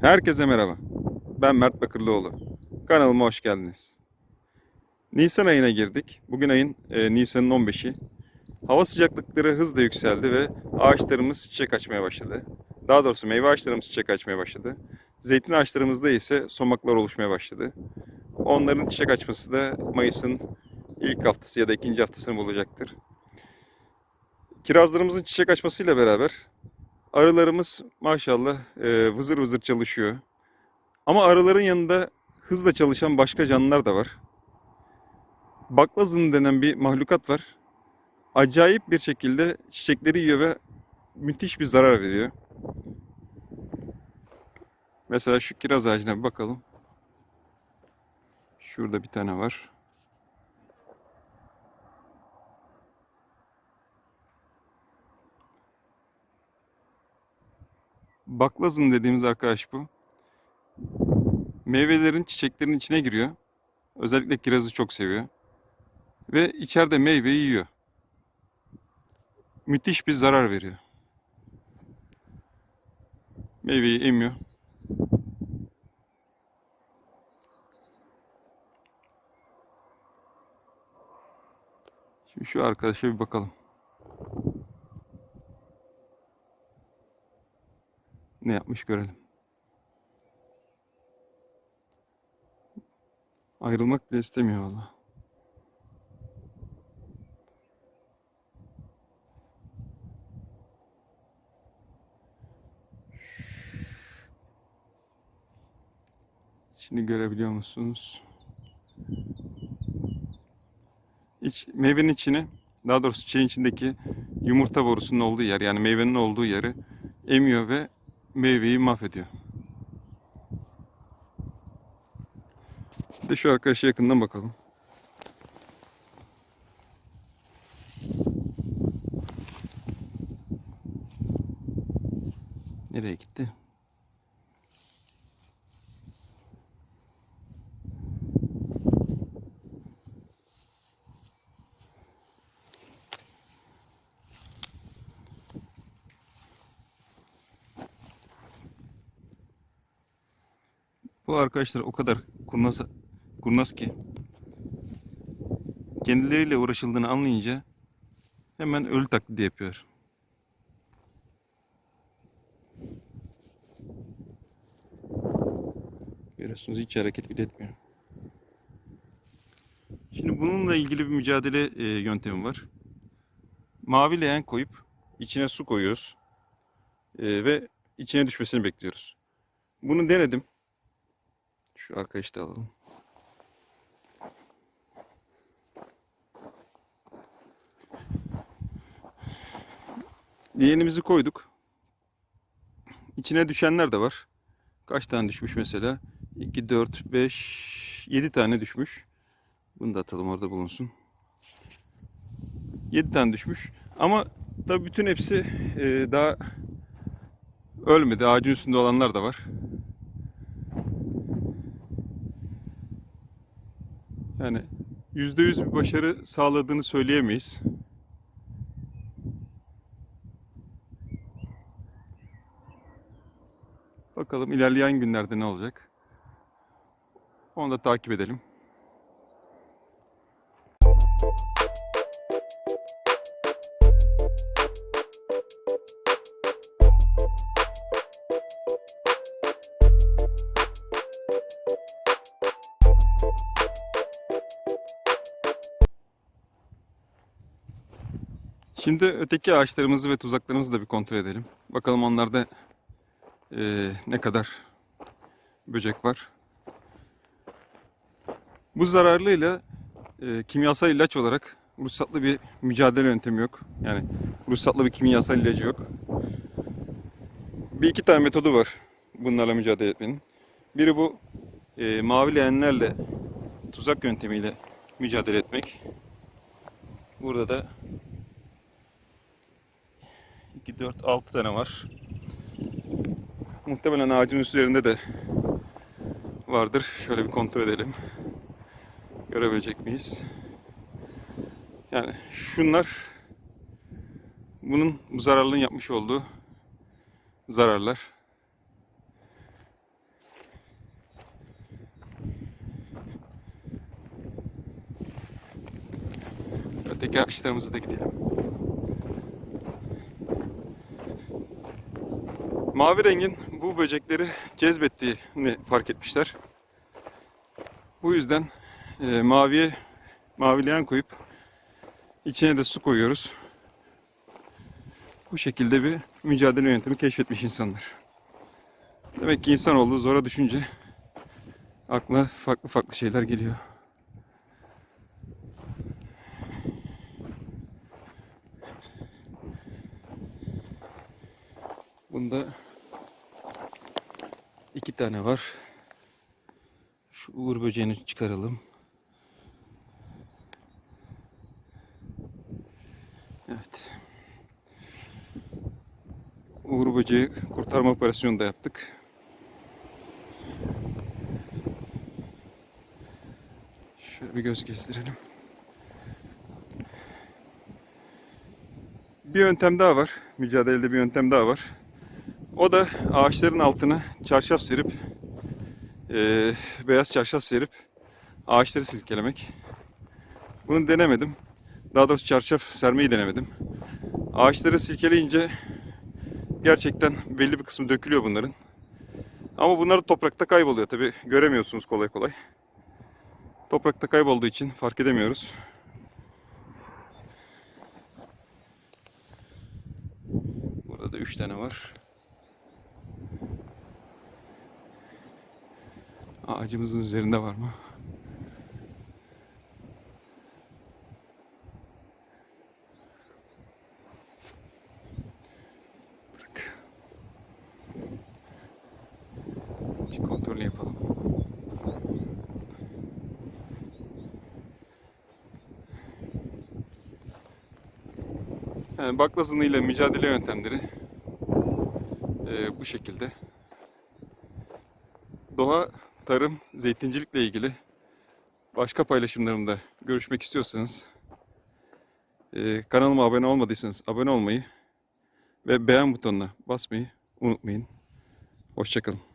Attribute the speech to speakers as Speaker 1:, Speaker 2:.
Speaker 1: Herkese merhaba. Ben Mert Bakırlıoğlu. Kanalıma hoş geldiniz. Nisan ayına girdik. Bugün ayın e, Nisan'ın 15'i. Hava sıcaklıkları hızla yükseldi ve ağaçlarımız çiçek açmaya başladı. Daha doğrusu meyve ağaçlarımız çiçek açmaya başladı. Zeytin ağaçlarımızda ise somaklar oluşmaya başladı. Onların çiçek açması da Mayıs'ın ilk haftası ya da ikinci haftasını bulacaktır. Kirazlarımızın çiçek açmasıyla beraber arılarımız maşallah e, vızır vızır çalışıyor. Ama arıların yanında hızla çalışan başka canlılar da var. Baklazın denen bir mahlukat var. Acayip bir şekilde çiçekleri yiyor ve müthiş bir zarar veriyor. Mesela şu kiraz ağacına bir bakalım. Şurada bir tane var. Baklazın dediğimiz arkadaş bu. Meyvelerin çiçeklerin içine giriyor. Özellikle kirazı çok seviyor. Ve içeride meyveyi yiyor. Müthiş bir zarar veriyor. Meyveyi emiyor. Şimdi şu arkadaşa bir bakalım. Ne yapmış görelim. Ayrılmak bile istemiyor valla. İçini görebiliyor musunuz? İç, meyvenin içini, daha doğrusu çiçeğin içindeki yumurta borusunun olduğu yer, yani meyvenin olduğu yeri emiyor ve meyveyi mahvediyor. Bir de şu arkadaşa yakından bakalım. Nereye gitti? Bu arkadaşlar o kadar kurnaz, kurnaz ki kendileriyle uğraşıldığını anlayınca hemen ölü taklidi yapıyor. Görüyorsunuz hiç hareket bile etmiyor. Şimdi bununla ilgili bir mücadele e, yöntemi var. Mavi leğen koyup içine su koyuyoruz. E, ve içine düşmesini bekliyoruz. Bunu denedim. Şu arkadaşı da alalım. Yeğenimizi koyduk. İçine düşenler de var. Kaç tane düşmüş mesela? 2, 4, 5, 7 tane düşmüş. Bunu da atalım orada bulunsun. 7 tane düşmüş. Ama da bütün hepsi e, daha ölmedi. Ağacın üstünde olanlar da var. %100 bir başarı sağladığını söyleyemeyiz. Bakalım ilerleyen günlerde ne olacak? Onu da takip edelim. Şimdi öteki ağaçlarımızı ve tuzaklarımızı da bir kontrol edelim. Bakalım onlarda eee, ne kadar böcek var. Bu zararlıyla eee, kimyasal ilaç olarak ruhsatlı bir mücadele yöntemi yok. Yani ruhsatlı bir kimyasal ilacı yok. Bir iki tane metodu var bunlarla mücadele etmenin. Biri bu eee mavi leğenlerle tuzak yöntemiyle mücadele etmek. Burada da 2, 4, 6 tane var. Muhtemelen ağacın üzerinde de vardır. Şöyle bir kontrol edelim. Görebilecek miyiz? Yani şunlar bunun bu zararlının yapmış olduğu zararlar. Öteki ağaçlarımıza da gidelim. Mavi rengin bu böcekleri cezbettiğini fark etmişler. Bu yüzden e, maviye mavileyen koyup içine de su koyuyoruz. Bu şekilde bir mücadele yöntemi keşfetmiş insanlar. Demek ki insanoğlu zora düşünce aklına farklı farklı şeyler geliyor. Bunda iki tane var. Şu uğur böceğini çıkaralım. Evet. Uğur böceği kurtarma operasyonu da yaptık. Şöyle bir göz gezdirelim. Bir yöntem daha var. Mücadelede bir yöntem daha var. O da ağaçların altına çarşaf serip eee, beyaz çarşaf serip ağaçları silkelemek. Bunu denemedim. Daha doğrusu çarşaf sermeyi denemedim. Ağaçları silkeleyince gerçekten belli bir kısmı dökülüyor bunların. Ama bunlar toprakta kayboluyor tabi göremiyorsunuz kolay kolay. Toprakta kaybolduğu için fark edemiyoruz. Burada da 3 tane var. Ağacımızın üzerinde var mı? Bırak. Bir kontrolünü yapalım. Yani baklazını ile mücadele yöntemleri eee, bu şekilde. Doğa, tarım, zeytincilikle ilgili başka paylaşımlarımda görüşmek istiyorsanız eee, kanalıma abone olmadıysanız abone olmayı ve beğen butonuna basmayı unutmayın. Hoşçakalın.